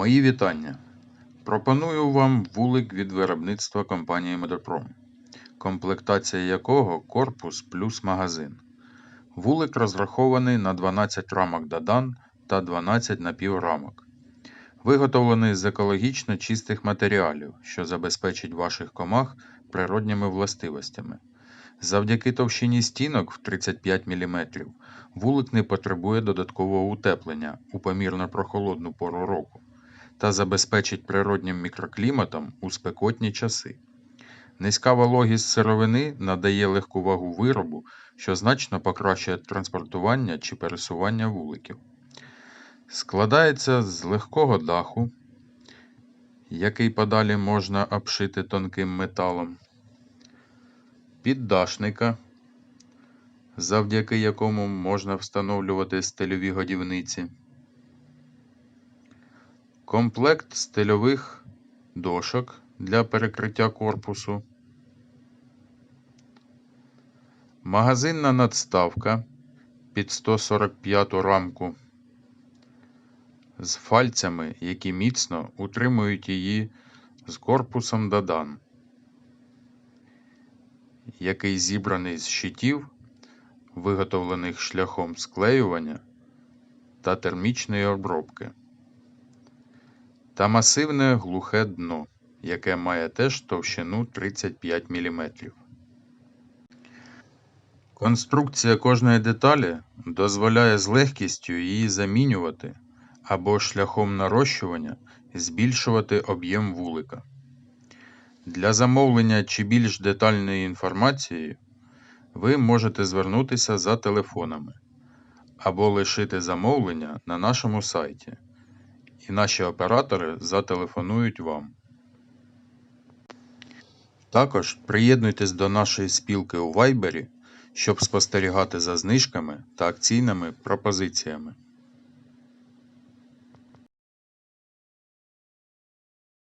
Мої вітання. Пропоную вам вулик від виробництва компанії Медопром, комплектація якого корпус плюс магазин. Вулик розрахований на 12 рамок Дадан та 12 напіврамок. Виготовлений з екологічно чистих матеріалів, що забезпечить ваших комах природніми властивостями. Завдяки товщині стінок в 35 мм вулик не потребує додаткового утеплення у помірно прохолодну пору року та забезпечить природнім мікрокліматом у спекотні часи. Низька вологість сировини надає легку вагу виробу, що значно покращує транспортування чи пересування вуликів. Складається з легкого даху, який подалі можна обшити тонким металом, піддашника, завдяки якому можна встановлювати стильові годівниці, комплект стильових дошок для перекриття корпусу, магазинна надставка під 145 рамку з фальцями, які міцно утримують її з корпусом Дадан, який зібраний з щитів, виготовлених шляхом склеювання та термічної обробки, та масивне глухе дно, яке має теж товщину 35 мм. Конструкція кожної деталі дозволяє з легкістю її замінювати або шляхом нарощування збільшувати об'єм вулика. Для замовлення чи більш детальної інформації ви можете звернутися за телефонами або лишити замовлення на нашому сайті, і наші оператори зателефонують вам. Також приєднуйтесь до нашої спілки у Viber, щоб спостерігати за знижками та акційними пропозиціями.